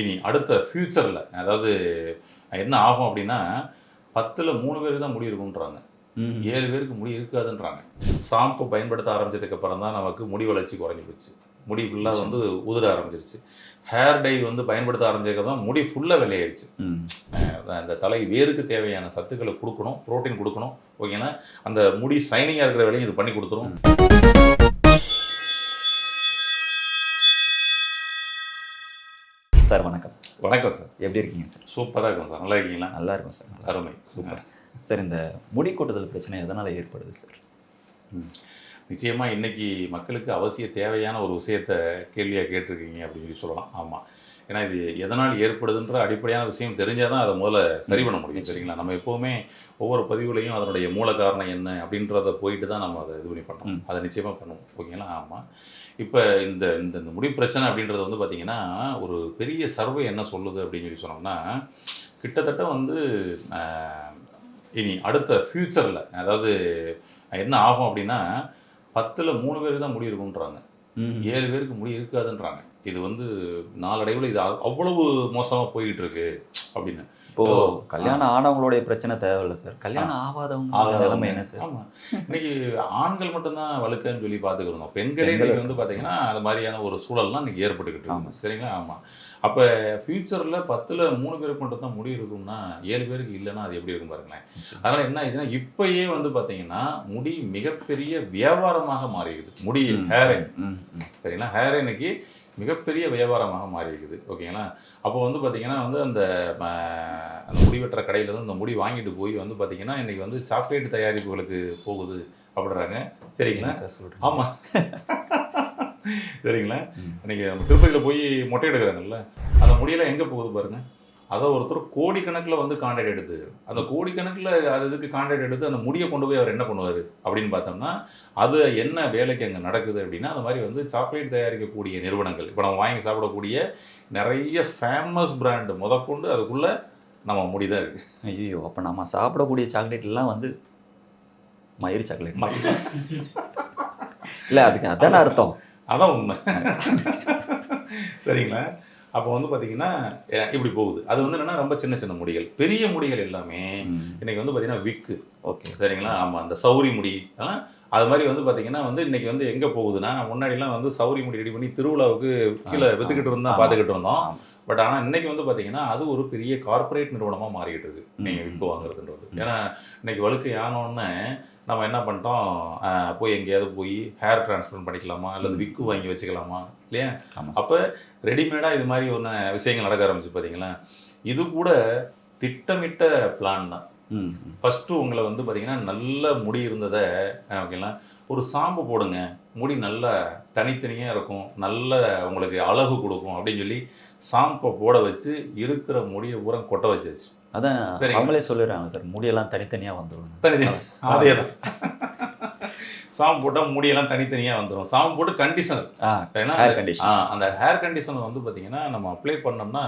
இனி அடுத்த ஃப்யூச்சரில் அதாவது என்ன ஆகும் அப்படின்னா பத்தில் மூணு பேருக்கு தான் முடி இருக்குன்றாங்க. ஏழு பேருக்கு முடி இருக்காதுன்றாங்க. ஷாம்பு பயன்படுத்த ஆரம்பிச்சதுக்கு அப்புறம் தான் நமக்கு முடி வளர்ச்சி குறைஞ்சி போச்சு. முடி ஃபுல்லாக வந்து உதிர ஆரம்பிச்சிருச்சு. ஹேர் டை வந்து பயன்படுத்த ஆரம்பிச்சதுக்கு தான் முடி ஃபுல்லாக வெளியாயிருச்சு அந்த தலை வேருக்கு தேவையான சத்துக்களை கொடுக்கணும் புரோட்டீன் கொடுக்கணும். ஓகேங்களா அந்த முடி ஷைனிங்காக இருக்கிற வேலையும் இது பண்ணி கொடுத்துரும். சார் வணக்கம். வணக்கம் சார். எப்படி இருக்கீங்க சார்? சூப்பராக இருக்கும் சார். நல்லா இருக்கீங்களா? நல்லா இருக்கும் சார். அருமை. சூப்பர். சார் இந்த முடி கொட்டுதல் பிரச்சனை எதனால் ஏற்படுது சார்? நிச்சயமாக இன்னைக்கு மக்களுக்கு அவசிய தேவையான ஒரு விஷயத்தை கேள்வியாக கேட்டிருக்கீங்க அப்படின்னு சொல்லி சொல்லலாம். ஆமாம் ஏன்னா இது எதனால் ஏற்படுதுன்ற அடிப்படையான விஷயம் தெரிஞ்சால் தான் அதை முதல்ல சரி பண்ண முடியும் சரிங்களா? நம்ம எப்போவுமே ஒவ்வொரு பதிவுலையும் அதனுடைய மூல காரணம் என்ன அப்படின்றத போயிட்டு தான் நம்ம அதை இது பண்ணி பண்ணுறோம். ம். அதை நிச்சயமாக பண்ணுவோம் ஓகேங்களா? ஆமாம் இப்போ இந்த இந்த இந்த முடி பிரச்சனை அப்படின்றது வந்து பார்த்திங்கன்னா ஒரு பெரிய சர்வே என்ன சொல்லுது அப்படின்னு சொல்லி சொன்னோம்னா கிட்டத்தட்ட வந்து இனி அடுத்த ஃப்யூச்சரில் அதாவது என்ன ஆகும் அப்படின்னா பத்தில் மூணு பேருக்கு தான் முடி இருக்குன்றாங்க. ஏழு பேருக்கு முடி இருக்காதுன்றாங்க. இது வந்து நாளடைவில் இது அவ்- அவ்வளவு மோசமாக போய்கிட்டு இருக்கு அப்படின்னு. இப்போ கல்யாணம் ஆனவங்களுடைய பிரச்சனை தேவையில்ல சார். கல்யாணம் ஆகாதவங்க நிலைமை என்ன சார்? இன்னைக்கு ஆண்கள் மட்டும்தான் வழுக்கன்னு சொல்லி பார்த்துக்கிருந்தோம் பெண்களே இன்னைக்கு வந்து பார்த்தீங்கன்னா அது மாதிரியான ஒரு சூழல்லாம் இன்னைக்கு ஏற்பட்டுக்கிட்டு இருக்கு. சரிங்களா? ஆமாம் அப்போ ஃபியூச்சரில் பத்தில் மூணு பேருக்கு மட்டும் தான் முடி இருக்கும்னா ஏழு பேருக்கு இல்லைன்னா அது எப்படி இருக்கும் பாருங்களேன். அதனால் என்ன ஆயிடுச்சுன்னா இப்பயே வந்து பார்த்தீங்கன்னா முடி மிகப்பெரிய வியாபாரமாக மாறிடுது. முடி. ஹேர். சரிங்களா? ஹேர் இன்னைக்கு மிகப்பெரிய வியாபாரமாக மாறி இருக்குது ஓகேங்களா? அப்போ வந்து பார்த்தீங்கன்னா வந்து அந்த அந்த முடி வெட்டுற கடையில இருந்து அந்த முடி வாங்கிட்டு போய் வந்து பார்த்தீங்கன்னா இன்னைக்கு வந்து சாக்லேட் தயாரிப்புகளுக்கு போகுது அப்படின்றாங்க. சரிங்களா? சார் சொல்றீங்க? ஆமாம் சரிங்களா? நம்ம திருப்பதியில் போய் மொட்டை எடுக்கிறாங்கல்ல? அந்த முடியெல்லாம் எங்கே போகுது பாருங்க. அதை ஒருத்தர் கோடிக்கணக்கில் வந்து கான்டாக்ட் எடுத்து அந்த கோடிக்கணக்கில் அது இதுக்கு கான்டாக்ட் எடுத்து அந்த முடியை கொண்டு போய் அவர் என்ன பண்ணுவார் அப்படின்னு பார்த்தோம்னா அது என்ன வேலைக்கு அங்கே நடக்குது அப்படின்னா அந்த மாதிரி வந்து சாக்லேட் தயாரிக்கக்கூடிய நிறுவனங்கள் இப்போ நம்ம வாங்கி சாப்பிடக்கூடிய நிறைய ஃபேமஸ் பிராண்டு முதற்கொண்டு அதுக்குள்ளே நம்ம முடி தான் இருக்குது ஐயோ அப்போ நம்ம சாப்பிடக்கூடிய சாக்லேட் எல்லாம் வந்து மயிர் சாக்லேட் இல்ல அதுக்கு அதான அர்த்தம். அதான் உண்மை. சரிங்களா? அப்போ வந்து பார்த்தீங்கன்னா இப்படி போகுது. அது வந்து என்னன்னா ரொம்ப சின்ன சின்ன முடிகள். பெரிய முடிகள் எல்லாமே இன்னைக்கு வந்து பார்த்தீங்கன்னா விக்கு. ஓகே. சரிங்களா? ஆமாம் அந்த சௌரி முடி. அது மாதிரி வந்து பார்த்தீங்கன்னா வந்து இன்னைக்கு வந்து எங்கே போகுதுன்னா முன்னாடிலாம் வந்து சௌரி முடி ரெடி பண்ணி திருவிழாவுக்கு கீழே வித்துக்கிட்டு இருந்தா ஆமா. பார்த்துக்கிட்டு இருந்தோம். பட் ஆனால் இன்னைக்கு வந்து பார்த்தீங்கன்னா அது ஒரு பெரிய கார்ப்பரேட் நிறுவனமாக மாறிக்கிட்டு இருக்கு. நீங்கள் ம். விற்க வாங்குறதுன்றது. ஏன்னா இன்னைக்கு வழுக்கை ஆனோடனே நம்ம என்ன பண்ணிட்டோம் போய் எங்கேயாவது போய் ஹேர் டிரான்ஸ்பிளண்ட் பண்ணிக்கலாமா? அல்லது. விக்கு வாங்கி வச்சுக்கலாமா? இல்லையா? அப்போ ரெடிமேடாக இது மாதிரி ஒன்று விஷயங்கள் நடக்க ஆரம்பிச்சு பார்த்தீங்களா இது கூட திட்டமிட்ட பிளான் தான். ஃபஸ்ட்டு உங்களை வந்து பார்த்தீங்கன்னா நல்ல முடி இருந்ததை ஓகேங்களா? ஒரு சாம்பு போடுங்க. முடி நல்லா தனித்தனியாக இருக்கும். நல்ல உங்களுக்கு அழகு கொடுக்கும் அப்படின்னு சொல்லி சாம்பை போட வச்சு இருக்கிற முடியை பூரா கொட்ட வச்சாச்சு. அதான். அவங்களே சொல்லிடுறாங்க சார் முடியெல்லாம் தனித்தனியா வந்துடும். தனித்தனி அதே தான் சாம்பு போட்டால் முடியெல்லாம் தனித்தனியாக வந்துடும் சாம்பு போட்டு கண்டிஷனர் ஏன்னா அந்த- ஹேர் கண்டிஷனர் வந்து பார்த்தீங்கன்னா நம்ம அப்ளை பண்ணோம்னா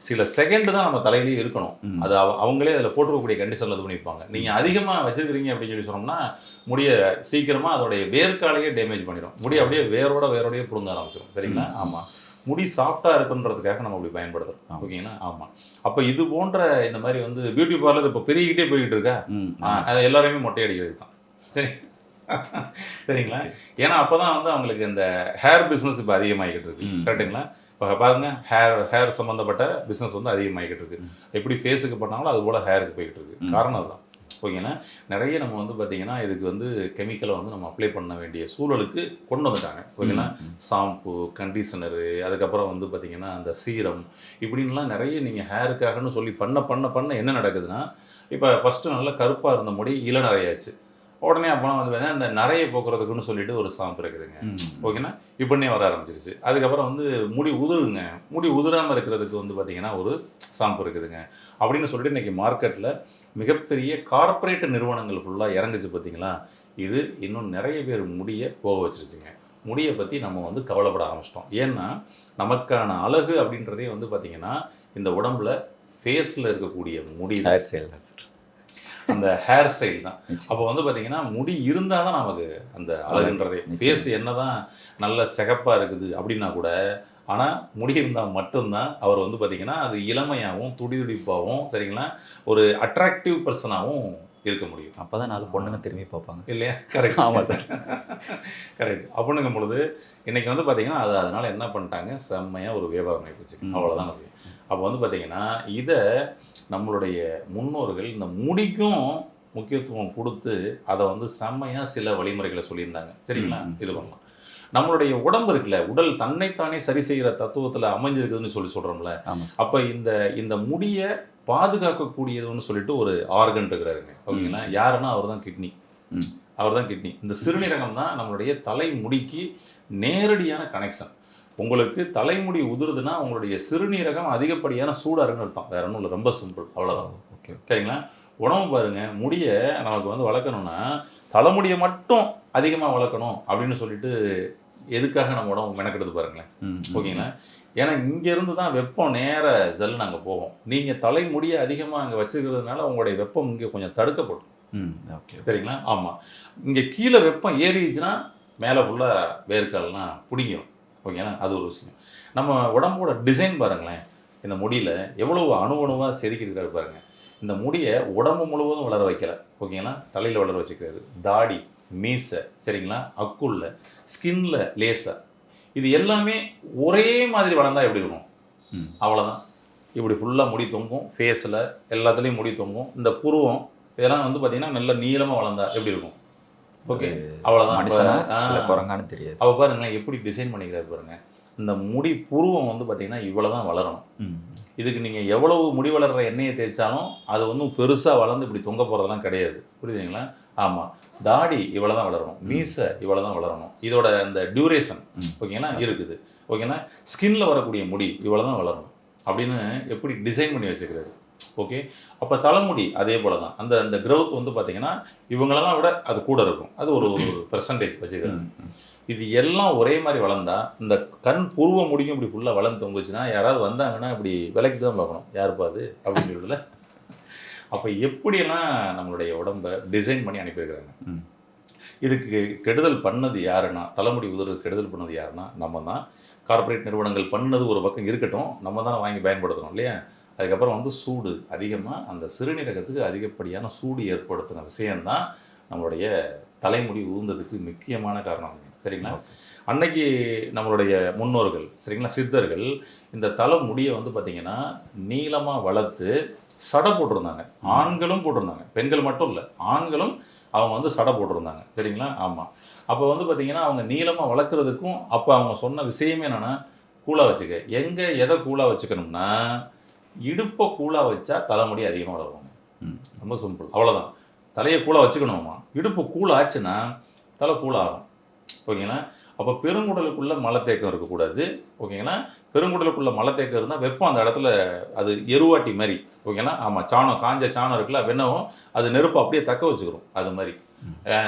சில செகண்ட் தான் நம்ம தலையிலேயே இருக்கணும். அது அவ- அவங்களே அதில் போட்டிருக்கக்கூடிய கண்டிஷனில் இது பண்ணியிருப்பாங்க நீங்கள் அதிகமாக வச்சிருக்கிறீங்க அப்படின்னு சொல்லி சொன்னோம்னா முடிய சீக்கிரமாக அதோடைய வேர்க்காலையே டேமேஜ் பண்ணிடும் முடி அப்படியே வேரோட வேரோடயே பிடுங்க ஆரம்பிச்சிடும் சரிங்களா. ஆமாம் முடி சாஃப்டாக இருக்குன்றதுக்காக நம்ம அப்படி பயன்படுத்துறோம். ஓகேங்களா? ஆமாம் அப்போ இது போன்ற இந்த மாதிரி வந்து பியூட்டி பார்லர் இப்போ பெருகிட்டே போய்கிட்டு இருக்கா? அது எல்லாரையுமே மொட்டை அடிக்கிறது தான் சரி. சரிங்களா? ஏன்னா அப்பதான் வந்து அவங்களுக்கு இந்த ஹேர் பிஸ்னஸ் இப்போ அதிகமாகிக்கிட்டு இருக்கு. கரெக்டுங்களா இப்போ பாருங்க ஹேர் ஹேர் சம்மந்தப்பட்ட பிஸ்னஸ் வந்து அதிகமாகிக்கிட்டு இருக்கு. எப்படி ஃபேஸுக்கு பண்ணாங்களோ அது போல ஹேருக்கு போய்கிட்டு இருக்கு. காரணம் அதுதான். ஓகேங்களா? நிறைய நம்ம வந்து பார்த்தீங்கன்னா இதுக்கு வந்து கெமிக்கலை வந்து நம்ம அப்ளை பண்ண வேண்டிய சூழலுக்கு கொண்டு வந்துட்டாங்க. ஓகேங்களா. ஷாம்பு கண்டிஷனரு அதுக்கப்புறம் வந்து பார்த்தீங்கன்னா அந்த சீரம் இப்படின்லாம் நிறைய நீங்கள் ஹேருக்காகன்னு சொல்லி பண்ண பண்ண பண்ண என்ன நடக்குதுன்னா இப்போ ஃபஸ்ட்டு நல்லா கருப்பாக இருந்த முடி இளநரையாச்சு. உடனே அப்போ வந்து பார்த்தீங்கன்னா இந்த நரையை போக்குறதுக்குன்னு சொல்லிட்டு ஒரு ஷாம்பு இருக்குதுங்க. ஓகேனா இப்படினே வர ஆரம்பிச்சிருச்சு. அதுக்கப்புறம் வந்து முடி உதிருங்க. முடி உதிராமல் இருக்கிறதுக்கு வந்து பார்த்தீங்கன்னா ஒரு ஷாம்பு இருக்குதுங்க அப்படின்னு சொல்லிட்டு இன்னைக்கு மார்க்கெட்டில் மிகப்பெரிய கார்ப்பரேட் நிறுவனங்கள் ஃபுல்லாக இறங்குச்சு பார்த்தீங்களா இது இன்னும் நிறைய பேர் முடியை போக வச்சிருச்சுங்க. முடியை பற்றி நம்ம வந்து கவலைப்பட ஆரம்பிச்சிட்டோம். ஏன்னா நமக்கான அழகு அப்படின்றதே வந்து பார்த்தீங்கன்னா இந்த உடம்புல ஃபேஸில் இருக்கக்கூடிய முடி. ஹேர் ஸ்டைல் தான் சார் அந்த ஹேர் ஸ்டைல் தான். அப்போ வந்து பார்த்தீங்கன்னா முடி இருந்தால் தான் நமக்கு அந்த அழகுன்றதே. ஃபேஸ் என்னதான் நல்ல சிகப்பாக இருக்குது அப்படின்னா கூட ஆனால் முடி இருந்தால் மட்டும்தான் அவர் வந்து பார்த்தீங்கன்னா அது இளமையாகவும் துடிதுடிப்பாகவும் சரிங்களா ஒரு அட்ராக்டிவ் பர்சனாகவும் இருக்க முடியும். அப்பதான் நாலு பொண்ணுங்க திரும்பி பார்ப்பாங்க. இல்லையா? கரெக்ட் ஆமா சார். கரெக்ட் அப்படின்னும் பொழுது இன்னைக்கு வந்து பார்த்தீங்கன்னா அது அதனால என்ன பண்ணிட்டாங்க? செம்மையாக ஒரு வியாபாரம் ஆகிப்போச்சு ம். அவ்வளோதான் விஷயம் அப்போ வந்து பார்த்தீங்கன்னா இதை நம்மளுடைய முன்னோர்கள் இந்த முடிக்கும் முக்கியத்துவம் கொடுத்து அதை வந்து செம்மையாக சில வழிமுறைகளை சொல்லியிருந்தாங்க. சரிங்களா. இது பண்ணலாம். நம்மளுடைய உடம்பு இருக்குல்ல உடல் தன்னைத்தானே சரி செய்கிற தத்துவத்தில் அமைஞ்சிருக்குதுன்னு சொல்லி சொல்கிறோம்ல. அப்போ இந்த இந்த முடியை பாதுகாக்கக்கூடியதுன்னு சொல்லிட்டு ஒரு ஆர்கன் இருக்கிறாருங்க. ஓகேங்களா? யாருன்னா அவர் தான் கிட்னி ம். அவர் தான் கிட்னி இந்த சிறுநீரகம் தான் நம்மளுடைய தலைமுடிக்கு நேரடியான கனெக்ஷன் உங்களுக்கு தலைமுடி உதிருதுன்னா உங்களுடைய சிறுநீரகம் அதிகப்படியான சூடாக இருக்குன்னு அர்த்தம். வேற ஒன்றும் இல்லை ரொம்ப சிம்பிள் அவ்வளோதான் ஓகே சரிங்களா? உணவு பாருங்க. முடியை நமக்கு வந்து வளர்க்கணும்னா தலைமுடியை மட்டும் அதிகமாக வளர்க்கணும் அப்படின்னு சொல்லிட்டு எதுக்காக நம்ம உடம்பு மெனக்கெடுத்து பாருங்களேன். ஓகேங்களா? ஏன்னா இங்கேருந்து தான் வெப்பம் நேர ஜல் நாங்கள் போவோம். நீங்கள் தலைமுடியை அதிகமாக அங்கே வச்சுக்கிறதுனால உங்களுடைய வெப்பம் இங்கே கொஞ்சம் தடுக்கப்படும். ம் ஓகே சரிங்களா? ஆமாம் இங்கே கீழே வெப்பம் ஏறிடுச்சுன்னா மேலே ஃபுல்லாக வேர்க்கால்லாம் பிடிங்கிடும் ஓகேங்களா அது ஒரு விஷயம். நம்ம உடம்போட டிசைன் பாருங்களேன். இந்த முடியில் எவ்வளவு அணு அணுவாக செதுக்கியிருக்காரு பாருங்க. இந்த முடியை உடம்பு முழுவதும் வளர வைக்கல. ஓகேங்களா தலையில் வளர வச்சுக்கிறாரு. தாடி மீசை சரிங்களா? அக்குள்ள ஸ்கின்ல லேசர் இது எல்லாமே ஒரே மாதிரி வளர்ந்தா எப்படி இருக்கும்? ம். அவ்வளோதான் இப்படி ஃபுல்லாக முடி தொங்கும் ஃபேஸில் எல்லாத்துலேயும் முடி தொங்கும். இந்த புருவம் இதெல்லாம் வந்து பார்த்தீங்கன்னா நல்ல நீளமாக வளர்ந்தா எப்படி இருக்கும்? ஓகே. அவ்வளோதான் குரங்கான்னு தெரியாது. அவ பாருங்களேன் எப்படி டிசைன் பண்ணிக்கிறாரு பாருங்க. இந்த முடி புருவம் வந்து பார்த்தீங்கன்னா இவ்வளோ தான் வளரணும் இதுக்கு நீங்கள் எவ்வளவு முடி வளர்கிற எண்ணெயை தேய்ச்சாலும் அது ஒன்றும் பெருசாக வளர்ந்து இப்படி தொங்க போகிறதெல்லாம் கிடையாது. புரியுதுங்களா? ஆமாம் தாடி இவ்வளோ தான் வளரணும் மீசை இவ்வளோ தான் வளரணும். இதோட அந்த டியூரேஷன். ஓகேங்களா? இருக்குது. ஓகேங்களா? ஸ்கின்ல வரக்கூடிய முடி இவ்வளோ தான் வளரணும். அப்படின்னு எப்படி டிசைன் பண்ணி வச்சுக்கிறாரு ஓகே அப்போ தலைமுடி அதே போல தான் அந்த அந்த growth வந்து பார்த்தீங்கன்னா இவங்களெல்லாம் விட அது கூட இருக்கும். அது ஒரு ஒரு பெர்சன்டேஜ் ம். இது எல்லாம் ஒரே மாதிரி வளர்ந்தா இந்த கண் பூர்வ முடியும் இப்படி ஃபுல்லாக வளர்ந்து தொங்குச்சுன்னா யாராவது வந்தாங்கன்னா இப்படி விலைக்கு தான் பார்க்கணும். யாருப்பா அது? அப்படின்னு சொல்லுதுல அப்போ எப்படியெல்லாம் நம்மளுடைய உடம்பை டிசைன் பண்ணி அனுப்பியிருக்கிறாங்க. இதுக்கு கெடுதல் பண்ணது யாருன்னா தலைமுடி உதறது கெடுதல் பண்ணது யாருன்னா நம்ம தான். கார்ப்பரேட் நிறுவனங்கள் பண்ணது ஒரு பக்கம் இருக்கட்டும். நம்ம தான் வாங்கி பயன்படுத்துகிறோம் இல்லையா? அதுக்கப்புறம் வந்து சூடு அதிகமாக அந்த சிறுநீரகத்துக்கு அதிகப்படியான சூடு ஏற்படுத்தின விஷயம்தான் நம்மளுடைய தலைமுடி உதிர்ந்ததுக்கு முக்கியமான காரணம். சரிங்களா? அன்னைக்கு நம்மளுடைய முன்னோர்கள் சரிங்களா சித்தர்கள் இந்த தலைமுடியை வந்து பார்த்தீங்கன்னா நீளமாக வளர்த்து சடை போட்டிருந்தாங்க. ஆண்களும் போட்டிருந்தாங்க. பெண்கள் மட்டும் இல்லை ஆண்களும் அவங்க வந்து சடை போட்டிருந்தாங்க. சரிங்களா? ஆமாம் அப்போ வந்து பார்த்தீங்கன்னா அவங்க நீளமாக வளர்க்குறதுக்கும் அப்போ அவங்க சொன்ன விஷயமே என்னென்னா கூலாக வச்சுக்க. எங்கே எதை கூலாக வச்சுக்கணும்னா இடுப்பை கூலாக வச்சா தலைமுடி அதிகமாக வளரும். ம். ரொம்ப சிம்பிள் அவ்வளோதான் தலையை கூலாக வச்சுக்கணுமா இடுப்பு கூல் ஆச்சுன்னா தலை கூலாகும் ஓகேங்களா? அப்போ பெருங்குடலுக்குள்ள மலத்தேக்கம் இருக்கக்கூடாது. ஓகேங்களா? பெருங்குடலுக்குள்ள மலத்தேக்கம் இருந்தால் வெப்பம் அந்த இடத்துல அது எருவாட்டி மாதிரி. ஓகேங்களா? ஆமாம் சாணம் காஞ்ச சாணம் இருக்குல்ல வெண்ணவும் அது நெருப்பு அப்படியே தக்க வச்சுக்கிறோம் அது மாதிரி.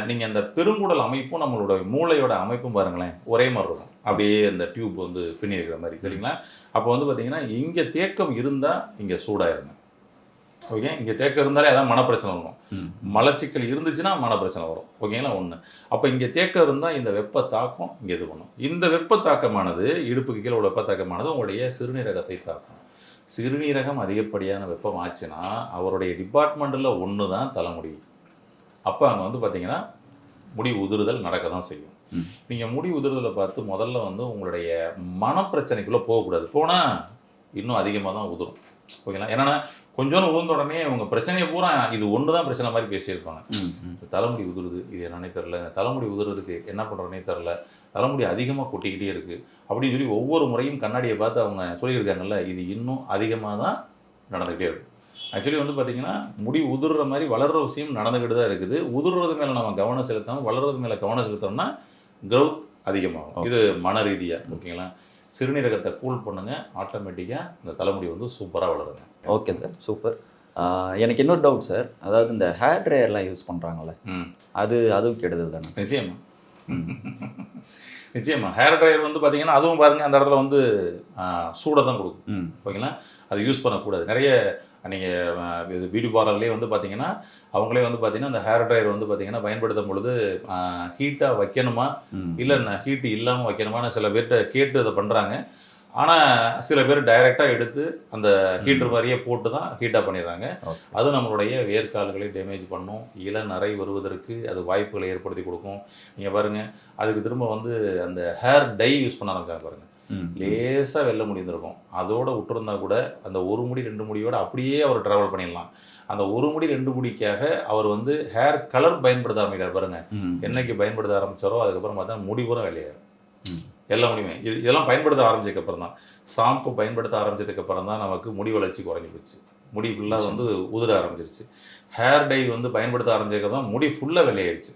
நீங்கள் அந்த பெருங்குடல் அமைப்பும் நம்மளோட மூளையோட அமைப்பும் பாருங்களேன் ஒரே மாதிரி இருக்கும் அப்படியே அந்த டியூப் வந்து பின்னி இருக்கிற மாதிரி சரிங்களா? அப்போ வந்து பார்த்தீங்கன்னா இங்கே தேக்கம் இருந்தால் இங்கே சூடாயிருங்க. ஓகே இங்கே தேக்கம் இருந்தாலே அதான் மனப்பிரச்சனை வரும். மலச்சிக்கல் இருந்துச்சுன்னா மனப்பிரச்சனை வரும். ஓகேங்களா ஒன்று அப்போ இங்கே தேக்கம் இருந்தால் இந்த வெப்ப தாக்கம் இங்கே இது பண்ணும். இந்த வெப்ப தாக்கமானது இடுப்புக்கு கீழே உள்ள வெப்ப தாக்கமானது உங்களுடைய சிறுநீரகத்தை தாக்கும். சிறுநீரகம் அதிகப்படியான வெப்பம் ஆச்சுன்னா அவருடைய டிபார்ட்மெண்ட்டில் ஒன்று தான் தலைமுடி. அப்போ அங்கே வந்து பார்த்தீங்கன்னா முடி உதிர்தல் நடக்க தான் செய்யும். நீங்கள் முடி உதிர்தலை பார்த்து முதல்ல வந்து உங்களுடைய மனப்பிரச்சனைக்குள்ளே போகக்கூடாது. போனால் இன்னும் அதிகமாக தான் உதிரும். ஓகேங்களா? என்னன்னா கொஞ்சோண்டு உதிர்ந்த உடனே உங்கள் பிரச்சனையை பூரா இது ஒன்று தான் பிரச்சனை மாதிரி பேசியிருப்பாங்க. தலைமுடி உதிருது இது என்னன்னே தெரில தலைமுடி உதிர்றதுக்கு என்ன பண்ணுறதுனே தெரில தலைமுடி அதிகமாக கொட்டிக்கிட்டே இருக்குது அப்படின்னு சொல்லி ஒவ்வொரு முறையும் கண்ணாடியை பார்த்து அவங்க சொல்லியிருக்காங்கல்ல இது இன்னும் அதிகமாக தான் நடந்துக்கிட்டே இருக்கும். ஆக்சுவலி வந்து பார்த்தீங்கன்னா முடி உதிர்ற மாதிரி வளர்ற விஷயம் நடந்துக்கிட்டு தான் இருக்குது. உதிர்றது மேலே நம்ம கவனம் செலுத்தாமல் வளர்றது மேலே கவனம் செலுத்தோம்னா growth அதிகமாகும். இது மன ரீதியாக ஓகேங்களா? சிறுநீரகத்தை கூல் பண்ணுங்க ஆட்டோமேட்டிக்காக இந்த தலைமுடி வந்து சூப்பராக வளருங்க. ஓகே சார் சூப்பர் எனக்கு இன்னொரு டவுட் சார் அதாவது இந்த ஹேர் ட்ரையர்லாம் யூஸ் பண்ணுறாங்கல்ல ம். அது அதுவும் கெடுதல் தானே நிச்சயமா. நிச்சயமா. ஹேர் ட்ரையர் வந்து பார்த்தீங்கன்னா அதுவும் பாருங்க அந்த இடத்துல வந்து சூடை தான் கொடுக்கும். ஓகேங்களா? அதை யூஸ் பண்ணக்கூடாது. நிறைய நீங்கள் இது பியூட்டி பார்லர்லேயே வந்து பார்த்தீங்கன்னா அவங்களே வந்து பார்த்தீங்கன்னா அந்த ஹேர் ட்ரையர் வந்து பார்த்தீங்கன்னா பயன்படுத்தும் பொழுது ஹீட்டாக வைக்கணுமா? இல்லை ஹீட் இல்லாமல் வைக்கணுமான்னு சில பேர்கிட்ட கேட்டு அதை பண்ணுறாங்க ஆனால் சில பேர் டைரெக்டாக எடுத்து அந்த ஹீட்டர் மாதிரியே போட்டு தான் ஹீட்டாக பண்ணிடுறாங்க. அது நம்மளுடைய வேர்க்கால்களை டேமேஜ் பண்ணும். இளநரை வருவதற்கு அது வாய்ப்புகளை ஏற்படுத்தி கொடுக்கும். நீங்கள் பாருங்கள் அதுக்கு திரும்ப வந்து அந்த ஹேர் டை யூஸ் பண்ண ஆரம்பிச்சாங்க பாருங்கள் லேசாக வெள்ளை முடிந்திருக்கும். அதோட விட்டுருந்தா கூட அந்த ஒரு முடி ரெண்டு முடியோட அப்படியே அவர் ட்ராவல் பண்ணிடலாம். அந்த ஒரு முடி ரெண்டு முடிக்காக அவர் வந்து ஹேர் கலர் பயன்படுத்த ஆரம்பிக்கிறார் பாருங்க. என்னைக்கு பயன்படுத்த ஆரம்பிச்சாரோ அதுக்கப்புறம் பார்த்தா முடி பூரா ம். எல்லா முடியுமே. இது இதெல்லாம் பயன்படுத்த ஆரம்பிச்சதுக்கு அப்புறம் தான் ஷாம்பு பயன்படுத்த ஆரம்பிச்சதுக்கு அப்புறம் தான் நமக்கு முடி வளர்ச்சி குறைஞ்சி போச்சு. முடி ஃபுல்லாக வந்து உதிர ஆரம்பிச்சிருச்சு. ஹேர் டை வந்து பயன்படுத்த ஆரம்பிச்சதுக்கு தான் முடி ஃபுல்லாக வெளியாயிருச்சு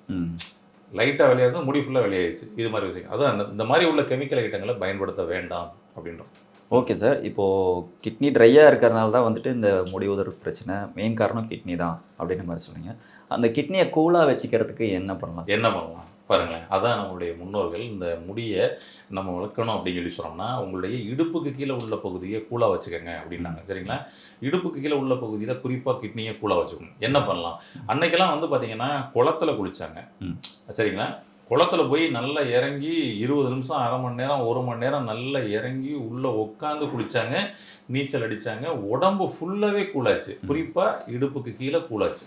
லைட்டாக வெளியாகிறது முடி ஃபுல்லாக வெளியாயிருச்சு இது மாதிரி விஷயம். அதான் அந்த இந்த மாதிரி உள்ள கெமிக்கல் ஐட்டங்களை பயன்படுத்த வேண்டாம் அப்படின்றோம். Okay sir. இப்போது கிட்னி ட்ரையாக இருக்கிறனால தான் வந்துட்டு இந்த முடி உதறு பிரச்சனை மெயின் காரணம் கிட்னி தான் அப்படின்ற மாதிரி சொன்னீங்க அந்த கிட்னியை கூலாக வச்சுக்கிறதுக்கு என்ன பண்ணலாம் என்ன பண்ணலாம்? பாருங்களேன் அதான் நம்மளுடைய முன்னோர்கள் இந்த முடியை நம்ம வளர்க்கணும் அப்படின்னு சொல்லி சொன்னோம்னா உங்களுடைய இடுப்புக்கு கீழே உள்ள பகுதியை கூலாக வச்சுக்கோங்க அப்படின்னாங்க. சரிங்களா? இடுப்புக்கு கீழே உள்ள பகுதியில் குறிப்பாக கிட்னியை கூலாக வச்சுக்கணும். என்ன பண்ணலாம்? அன்னைக்கெல்லாம் வந்து பார்த்தீங்கன்னா குளத்துல குளிச்சாங்க. ம். சரிங்களா? குளத்துல போய் நல்லா இறங்கி இருபது நிமிஷம் அரை மணி நேரம் ஒரு மணி நேரம் நல்லா இறங்கி உள்ளே உட்காந்து குளிச்சாங்க. நீச்சல் அடிச்சாங்க. உடம்பு ஃபுல்லாகவே கூலாச்சு. குறிப்பாக இடுப்புக்கு கீழே கூலாச்சு.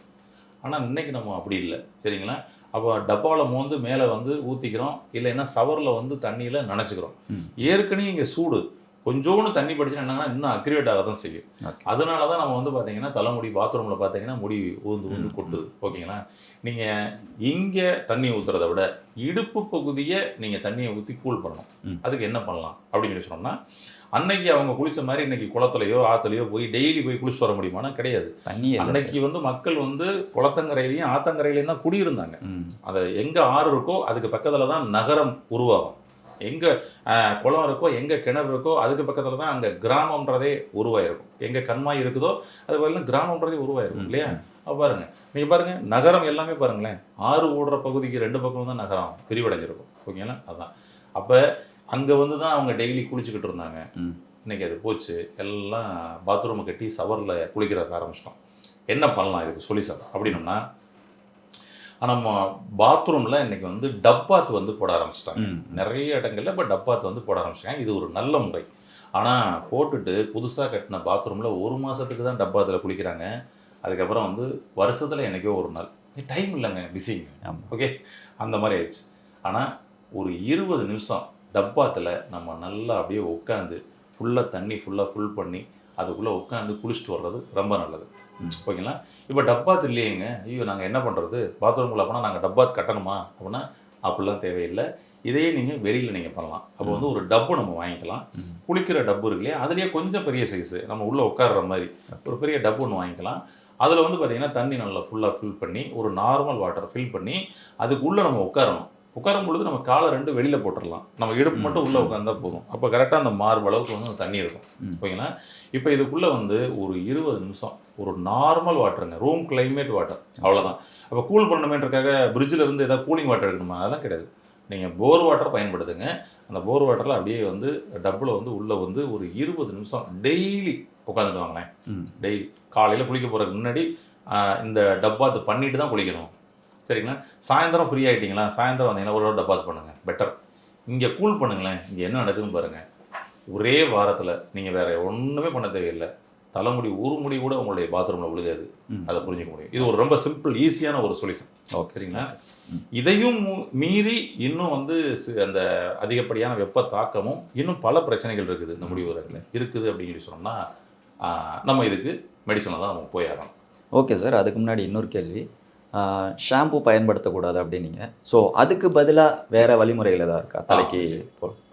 ஆனால் இன்னைக்கு நம்ம அப்படி இல்லை. சரிங்களா? அப்போ டப்பாவில் மோந்து மேலே வந்து ஊற்றிக்கிறோம் இல்லைன்னா சவரில் வந்து தண்ணியில் நனைச்சிக்கிறோம். ஏற்கனவே இங்கே சூடு. கொஞ்சோண்டு தண்ணி படிச்சுன்னா என்னன்னா இன்னும் அக்ரிவேட் ஆக தான் செய்யும். அதனால தான் நம்ம வந்து பார்த்தீங்கன்னா தலைமுடி பாத்ரூமில் பார்த்தீங்கன்னா முடி ஊந்து ஊந்து கொட்டுது. ஓகேங்களா? நீங்கள் இங்கே தண்ணி ஊற்றுறத விட இடுப்பு பகுதியை நீங்கள் தண்ணியை ஊற்றி கூல் பண்ணணும். அதுக்கு என்ன பண்ணலாம்? அப்படின்னு சொல்லி சொன்னோம்னா அன்னைக்கு அவங்க குளிச்ச மாதிரி இன்னைக்கு குளத்துலையோ ஆத்துலையோ போய் டெய்லி போய் குளிச்சு வர முடியுமானா கிடையாது. தண்ணி அன்னைக்கு வந்து மக்கள் வந்து குளத்தங்கரையிலையும் ஆத்தங்கரையிலையும் தான் குடியிருந்தாங்க. அதை எங்கே ஆறு இருக்கோ அதுக்கு பக்கத்தில் தான் நகரம் உருவாகும். எங்கே குளம் இருக்கோ எங்கே கிணறு இருக்கோ அதுக்கு பக்கத்தில் தான் அங்கே கிராமம்ன்றதே உருவாயிருக்கும். எங்கே கண்மாய் இருக்குதோ அது பதிலும் கிராமம்ன்றதே உருவாயிருக்கும். இல்லையா? அப்ப பாருங்க நீங்கள் பாருங்க நகரம் எல்லாமே பாருங்களேன் ஆறு ஓடுற பகுதிக்கு ரெண்டு பக்கம் தான் நகரம் விரிவடைஞ்சிருக்கும் ஓகேங்களா? அதான். அப்போ அங்கே வந்து தான் அவங்க டெய்லி குளிச்சுக்கிட்டு இருந்தாங்க. ம். இன்னைக்கு அது போச்சு எல்லாம் பாத்ரூமை கட்டி சவரில் குளிக்கிறதுக்கு ஆரம்பிச்சிட்டோம். என்ன பண்ணலாம் இதுக்கு சொல்யூஷன் அப்படின்னோம்னா ஆனா, நம்ம பாத்ரூமில் இன்னைக்கு வந்து டப்பாத் வந்து போட ஆரம்பிச்சிட்டாங்க. நிறைய இடங்கள்ல இப்போ டப்பாத் வந்து போட ஆரம்பிச்சிட்டாங்க. இது ஒரு நல்ல முறை. ஆனால் போட்டுட்டு புதுசாக கட்டின பாத்ரூமில் ஒரு மாதத்துக்கு தான் டப்பாத்தில் குளிக்கிறாங்க. அதுக்கப்புறம் வந்து வருஷத்தில் என்னைக்கோ ஒரு நாள். டைம் இல்லைங்க பிஸிங்க ஓகே அந்த மாதிரி ஆயிடுச்சு. ஆனால் ஒரு இருபது நிமிஷம் டப்பாத்தில் நம்ம நல்லா அப்படியே உட்காந்து ஃபுல்லாக தண்ணி ஃபுல்லாக ஃபுல் பண்ணி அதுக்குள்ளே உட்காந்து குளிச்சுட்டு வர்றது ரொம்ப நல்லது. ஓகேங்களா? இப்போ டப்பாத் இல்லையேங்க. ஐயோ நாங்கள் என்ன பண்ணுறது பாத்ரூம்குள்ளே போனால் நாங்கள் டப்பாத் கட்டணுமா? அப்படின்னா அப்படிலாம் தேவையில்லை. இதையே நீங்கள் வெளியில் நீங்கள் பண்ணலாம். அப்போ வந்து ஒரு டப்பு நம்ம வாங்கிக்கலாம். குளிக்கிற டப்பு இருக்கு இல்லையா? அதுலேயே கொஞ்சம் பெரிய சைஸு நம்ம உள்ளே உட்கார்ற மாதிரி ஒரு பெரிய டப்பு ஒன்று வாங்கிக்கலாம். அதில் வந்து பார்த்தீங்கன்னா தண்ணி நல்லா ஃபுல்லாக ஃபில் பண்ணி ஒரு நார்மல் வாட்டர் ஃபில் பண்ணி அதுக்குள்ளே நம்ம உட்காரணும். உட்காரும் பொழுது நம்ம காலை ரெண்டு வெளியில் போட்டுடலாம் நம்ம இடுப்பு மட்டும் உள்ளே உட்காந்தா போதும். அப்போ கரெக்டாக அந்த மார்பு அளவுக்கு வந்து தண்ணி இருக்கும். ஓகேங்களா? இப்போ இதுக்குள்ளே வந்து ஒரு இருபது நிமிஷம் ஒரு நார்மல் வாட்டருங்க ரூம் கிளைமேட் வாட்டர் அவ்வளோதான் அப்போ கூல் பண்ணணுமேன்றக்காக பிரிட்ஜில் இருந்து ஏதாவது கூலிங் வாட்டர் எடுக்கணுமா? அதெல்லாம் கிடையாது. நீங்கள் போர் வாட்டர் பயன்படுத்துங்க. அந்த போர் வாட்டரில் அப்படியே வந்து டப்பில் வந்து உள்ளே வந்து ஒரு இருபது நிமிஷம் டெய்லி உட்காந்துட்டு வாங்களேன். ம். டெய்லி காலையில் குளிக்க போகிறதுக்கு முன்னாடி இந்த டப்பாத்து பண்ணிட்டு தான் குளிக்கணும். சரிங்களா? சாயந்தரம் ஃப்ரீ ஆகிட்டீங்களா சாயந்தரம் வந்தீங்கன்னா ஒரு டப்பாத்து பண்ணுங்கள் பெட்டர் இங்கே கூல் பண்ணுங்களேன். இங்கே என்ன நடக்குதுன்னு பாருங்கள் ஒரே வாரத்தில் நீங்கள் வேற ஒன்றுமே பண்ண தேவையில்லை. தலைமுடி ஒரு முடி கூட உங்களுடைய பாத்ரூமில் விழுகாது அதை புரிஞ்சுக்க முடியும். இது ஒரு ரொம்ப சிம்பிள் ஈஸியான ஒரு சொல்யூஷன் ஓகே சரிங்களா. இதையும் மீறி இன்னும் வந்து அந்த அதிகப்படியான வெப்ப தாக்கமும் இன்னும் பல பிரச்சனைகள் இருக்குது இந்த முடிவுகளில் இருக்குது அப்படின்னு சொல்லி சொன்னோம்னா நம்ம இதுக்கு மெடிசனை தான் நம்ம போய் ஆகணும். ஓகே சார் அதுக்கு முன்னாடி இன்னொரு கேள்வி. ஷாம்பு பயன்படுத்தக்கூடாது அப்படின்னீங்க. ஸோ அதுக்கு பதிலாக வேற வழிமுறைகள் ஏதாவது இருக்கா? தலைக்கு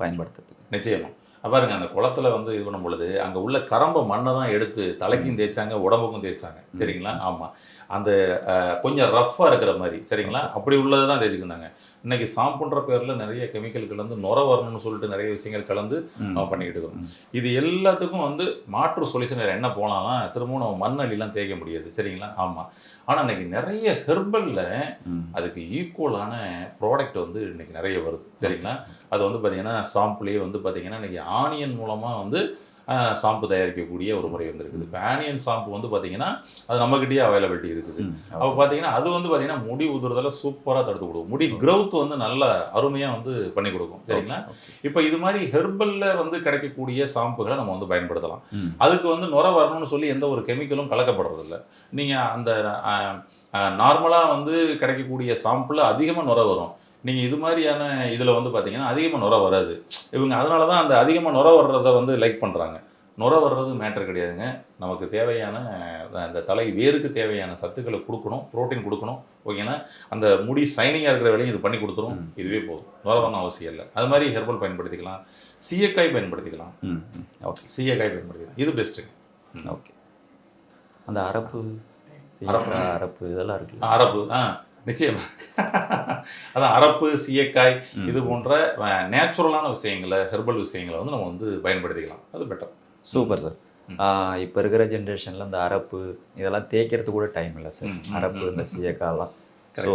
பயன்படுத்துறதுக்கு. நிச்சயமா. அப்ப பாருங்க அந்த குளத்துல வந்து இது பண்ணும் பொழுது அங்க உள்ள கரம்ப மண்ணை தான் எடுத்து தலைக்கும் தேய்ச்சாங்க உடம்புக்கும் தேய்ச்சாங்க. சரிங்களா? ஆமா. அந்த கொஞ்சம் ரஃப்பா இருக்கிற மாதிரி. சரிங்களா? அப்படி உள்ளதை தான் தேய்ச்சிக்கிருந்தாங்க இன்னைக்கு ஷாம்புன்ற பேர்ல நிறைய கெமிக்கல் கலந்து நுர வரணும்னு சொல்லிட்டு நிறைய விஷயங்கள் கலந்து. நம்ம பண்ணிக்கிட்டு இருக்கோம். இது எல்லாத்துக்கும் வந்து மாற்று சொல்யூஷன் வேறு என்ன போகலாம்னா திரும்பவும் நம்ம மண் அள்ளிலாம் தேய்க்க முடியாது. சரிங்களா? ஆமாம் ஆனால் இன்னைக்கு நிறைய ஹெர்பலில். அதுக்கு ஈக்குவலான ப்ராடக்ட் வந்து இன்னைக்கு நிறைய வருது. சரிங்களா? அது வந்து பார்த்தீங்கன்னா ஷாம்புலேயே வந்து பார்த்தீங்கன்னா இன்னைக்கு ஆனியன் மூலமாக வந்து ஷாம்பு தயாரிக்கக்கூடிய ஒரு முறை வந்திருக்குது. இப்போ ஆனியன் ஷாம்பு வந்து பார்த்தீங்கன்னா அது நம்மகிட்டயே அவைலபிலிட்டி இருக்குது. அப்போ பார்த்தீங்கன்னா அது வந்து பார்த்தீங்கன்னா முடி உதுறதுல சூப்பராக தடுத்து கொடுக்கும். முடி growth வந்து நல்ல அருமையாக வந்து பண்ணி கொடுக்கும். சரிங்களா. இப்போ இது மாதிரி ஹெர்பல்ல வந்து கிடைக்கக்கூடிய ஷாம்புகளை நம்ம வந்து பயன்படுத்தலாம். அதுக்கு வந்து நுர வரணும்னு சொல்லி எந்த ஒரு கெமிக்கலும் கலக்கப்படுறதில்ல. நீங்கள் அந்த நார்மலாக வந்து கிடைக்கக்கூடிய ஷாம்பில் அதிகமாக நுர வரும். நீங்கள் இது மாதிரியான இதில் வந்து பார்த்தீங்கன்னா அதிகமாக நுர வராது. இவங்க அதனால தான் அந்த அதிகமாக நுர வர்றதை வந்து லைக் பண்ணுறாங்க நுர வர்றது மேட்டர் கிடையாதுங்க. நமக்கு தேவையான அந்த தலை வேருக்கு தேவையான சத்துக்களை கொடுக்கணும் புரோட்டீன் கொடுக்கணும். ஓகேனா அந்த முடி ஷைனிங்காக இருக்கிற வேலையும் இது பண்ணி கொடுத்துரும். இதுவே போதும். நுர வரணும் அவசியம் இல்லை. அது மாதிரி ஹெர்பல் பயன்படுத்திக்கலாம். சீயக்காய் பயன்படுத்திக்கலாம். ஓகே சீயக்காய் பயன்படுத்திக்கலாம். இது பெஸ்ட்டுங்க ஓகே. அந்த அரப்பு அரப்பு. அரப்பு இதெல்லாம் இருக்குல்ல? அரப்பு. ஆ. நிச்சயமா. அதான் அரப்பு சீயக்காய். இது போன்ற நேச்சுரலான விஷயங்களை ஹெர்பல் விஷயங்களை வந்து நம்ம வந்து பயன்படுத்திக்கலாம். அது பெட்டர். Super sir. இப்போ இருக்கிற ஜென்ரேஷனில் இந்த அரப்பு இதெல்லாம் தேய்க்கிறதுக்கு கூட டைம் இல்லை சார். அரப்பு இந்த ம். சீயக்காலாம் ஸோ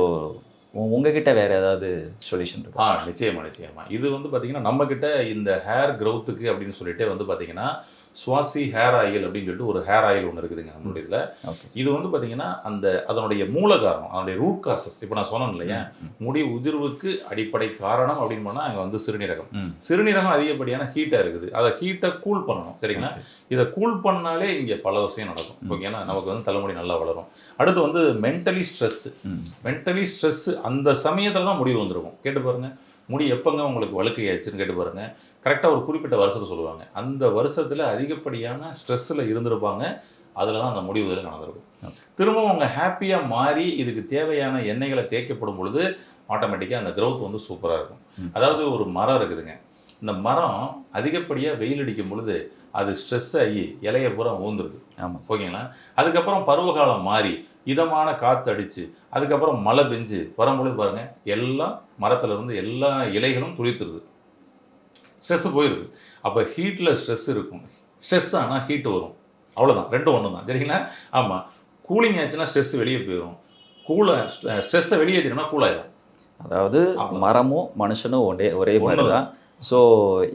உங்ககிட்ட வேற ஏதாவது சொல்யூஷன் ஆ இருக்கா சார்? நிச்சயமா நிச்சயமா. இது வந்து பார்த்தீங்கன்னா நம்ம கிட்ட இந்த ஹேர் க்ரௌத்துக்கு அப்படின்னு சொல்லிட்டு வந்து பார்த்தீங்கன்னா சுவாசி ஹேர் ஆயில் அப்படின்னு சொல்லிட்டு ஒரு ஹேர் ஆயில் ஒன்று இருக்குதுங்க நம்மளுடைய இதில். இது வந்து பார்த்தீங்கன்னா அந்த அதனுடைய மூல காரணம் அதனுடைய ரூட் காசஸ் இப்போ நான் சொன்னேன் இல்லையா? முடி உதிர்வுக்கு அடிப்படை காரணம் அப்படின்னு போனால் அங்கே வந்து சிறுநீரகம். சிறுநீரகம் அதிகப்படியான ஹீட்டாக இருக்குது. அதை ஹீட்டை கூல் பண்ணணும் சரிங்களா? இதை கூல் பண்ணாலே இங்கே பல விஷயம் நடக்கும். ஓகேனா நமக்கு வந்து தலைமுடி நல்லா வளரும். அடுத்து வந்து மென்டலி ஸ்ட்ரெஸ் ம். மென்டலி ஸ்ட்ரெஸ் அந்த சமயத்தில் தான் முடிவு வந்திருக்கும். கேட்டு பாருங்க. முடி எப்போங்க உங்களுக்கு வழுக்கையாச்சுன்னு கேட்டு பாருங்க. கரெக்டாக ஒரு குறிப்பிட்ட வருஷத்தை சொல்லுவாங்க. அந்த வருஷத்தில் அதிகப்படியான ஸ்ட்ரெஸ்ஸில் இருந்திருப்பாங்க. அதில் தான் அந்த முடிவு இதில் நடந்திருக்கும். திரும்பவும் அவங்க ஹாப்பியாக மாறி இதுக்கு தேவையான எண்ணெய்களை தேய்க்கப்படும் பொழுது ஆட்டோமேட்டிக்காக அந்த growth வந்து சூப்பராக இருக்கும். அதாவது ஒரு மரம் இருக்குதுங்க. இந்த மரம் அதிகப்படியாக வெயில் அடிக்கும் பொழுது அது ஸ்ட்ரெஸ் ஆகி இலைய பூரா ஊந்துருது. ஆமாம் ஓகேங்களா? அதுக்கப்புறம் பருவகாலம் மாறி இதமான காற்று அடிச்சு அதுக்கப்புறம் மழை பெஞ்சு வரும்பொழுது பாருங்க எல்லாம் மரத்துல இருந்து எல்லா இலைகளும் துளித்துருது ஸ்ட்ரெஸ் போயிடுது அப்போ ஹீட்டில் ஸ்ட்ரெஸ் இருக்கும். ஸ்ட்ரெஸ் ஆனால் ஹீட் வரும். அவ்வளோதான் ரெண்டும் ஒன்று தான் சரிங்களா? ஆமாம் கூலிங் ஆச்சுன்னா ஸ்ட்ரெஸ் வெளியே போயிடும் கூலை ஸ்ட்ரெஸ்ஸை வெளியேற்றினா கூலாயிடும் அதாவது. மரமும் மனுஷனும் ஒரே ஒரே மாதிரி. தான். ஸோ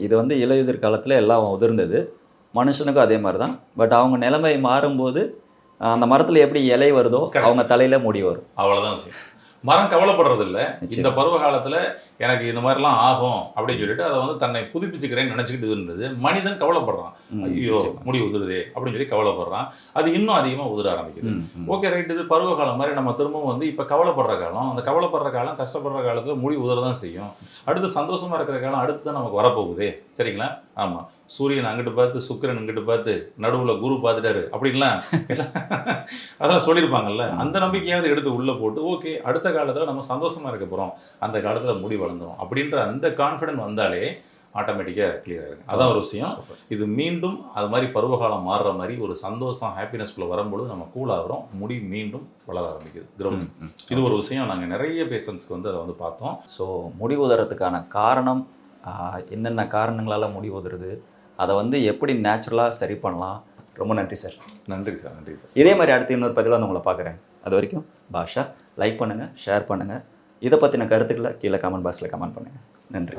இது வந்து இலையுதிர் காலத்தில் எல்லாம் உதிர்ந்தது. மனுஷனுக்கும் அதே மாதிரி தான். பட் அவங்க நிலைமை மாறும்போது அந்த மரத்தில் எப்படி இலை வருதோ. அவங்க தலையில் முடி வரும். அவ்வளோதான் மரம் கவலைப்படுறது இல்ல இந்த பருவ காலத்துல எனக்கு இந்த மாதிரிலாம் ஆகும் அப்படின்னு சொல்லிட்டு அதை வந்து தன்னை புதுப்பிச்சுக்கிறேன்னு நினைச்சுக்கிட்டு இருந்தது. மனிதன் கவலைப்படுறான். ஐயோ. முடி உதிருதே அப்படின்னு சொல்லி கவலைப்படுறான். அது இன்னும் அதிகமாக உதிர ஆரம்பிக்குது. Okay right. இது பருவ காலம் மாதிரி நம்ம திரும்பவும் வந்து இப்போ கவலைப்படுற காலம். அந்த கவலைப்படுற காலம் கஷ்டப்படுற காலத்தில் முடி உதிர தான் செய்யும். அடுத்து சந்தோஷமா இருக்கிற காலம் அடுத்து தான் நமக்கு வரப்போகுதே. சரிங்களா? ஆமா. சூரியன் அங்கிட்டு பார்த்து சுக்கிரன் இங்கிட்டு பார்த்து நடுவுல குரு பார்த்துட்டாரு. அப்படின்லாம் அதெல்லாம் சொல்லியிருப்பாங்கல்ல. அந்த நம்பிக்கையாவது எடுத்து உள்ள போட்டு ஓகே அடுத்த காலத்துல நம்ம சந்தோஷமா இருக்க போறோம். அந்த காலத்துல முடி வளர்ந்துரும் அப்படின்ற அந்த கான்ஃபிடென்ட் வந்தாலே ஆட்டோமேட்டிக்காக கிளியர் ஆயிருங்க அதான் ஒரு விஷயம். இது மீண்டும் அது மாதிரி பருவகாலம் மாறுற மாதிரி ஒரு சந்தோஷம் ஹாப்பினஸ்குள்ள வரும்பொழுது நம்ம கூல் ஆகிறோம். முடி மீண்டும் வளர ஆரம்பிக்குது. ம். இது ஒரு விஷயம். நாங்கள் நிறைய பேஷண்ட்ஸ்க்கு வந்து அதை வந்து பார்த்தோம். ஸோ முடி உதறதுக்கான காரணம் என்னென்ன காரணங்களால் முடி உதறுது அதை வந்து எப்படி நேச்சுரலாக சரி பண்ணலாம்? ரொம்ப நன்றி சார். நன்றி சார் நன்றி சார். இதே மாதிரி அடுத்த இன்னொரு பதிவில் வந்து உங்களை பார்க்குறேன். அது வரைக்கும் பாஷா லைக் பண்ணுங்கள் ஷேர் பண்ணுங்கள் இதை பற்றின கருத்துக்களை கீழே கமெண்ட் பாக்ஸில் கமெண்ட் பண்ணுங்கள் நன்றி.